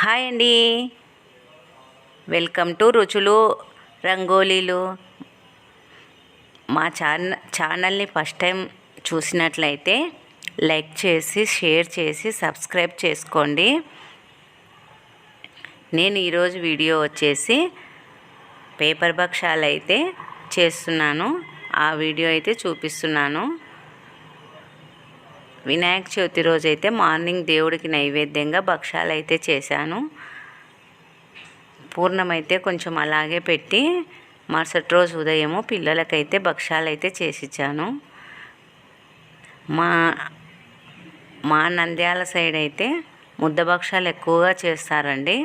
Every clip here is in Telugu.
హాయ్ అండి. వెల్కమ్ టు రుచులు రంగోలీలు. మా ఛాన ఛానల్ని ఫస్ట్ టైం చూసినట్లయితే లైక్ చేసి షేర్ చేసి సబ్స్క్రైబ్ చేసుకోండి. నేను ఈరోజు వీడియో వచ్చేసి పేపర్ భక్షాలు అయితే చేస్తున్నాను. ఆ వీడియో అయితే చూపిస్తున్నాను. వినాయక చవితి రోజు అయితే మార్నింగ్ దేవుడికి నైవేద్యంగా భక్షాలు అయితే చేశాను. పూర్ణమైతే కొంచెం అలాగే పెట్టి మరుసటి రోజు ఉదయము పిల్లలకైతే భక్షాలు అయితే చేసిచ్చాను. మా మా నంద్యాల సైడ్ అయితే ముద్ద భక్షాలు ఎక్కువగా చేస్తారండి.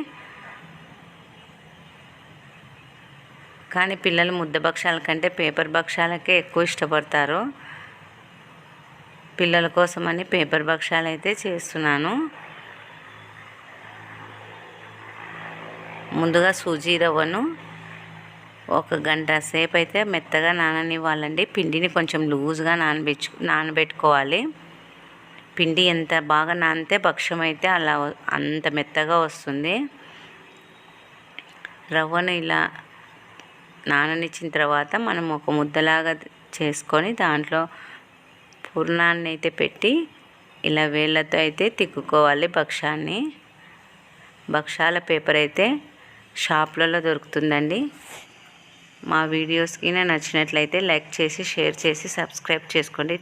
కానీ పిల్లలు ముద్ద భక్షాల కంటే పేపర్ భక్షాలకే ఎక్కువ ఇష్టపడతారు. పిల్లల కోసమని పేపర్ భక్షాలు అయితే చేస్తున్నాను. ముందుగా సూజీ రవ్వను ఒక గంట సేపు అయితే మెత్తగా నాననివ్వాలండి. పిండిని కొంచెం లూజ్గా నానబెచ్చు నానబెట్టుకోవాలి. పిండి ఎంత బాగా నానితే భక్ష్యం అయితే అలా అంత మెత్తగా వస్తుంది. రవ్వను ఇలా నాననిచ్చిన తర్వాత మనం ఒక ముద్దలాగా చేసుకొని దాంట్లో పూర్ణాన్ని అయితే పెట్టి ఇలా వేళ్ళతో అయితే తిక్కుకోవాలి భక్షాన్ని భక్షాల పేపర్ అయితే షాప్లలో దొరుకుతుందండి. మా వీడియోస్కి నచ్చినట్లయితే లైక్ చేసి షేర్ చేసి సబ్స్క్రైబ్ చేసుకోండి.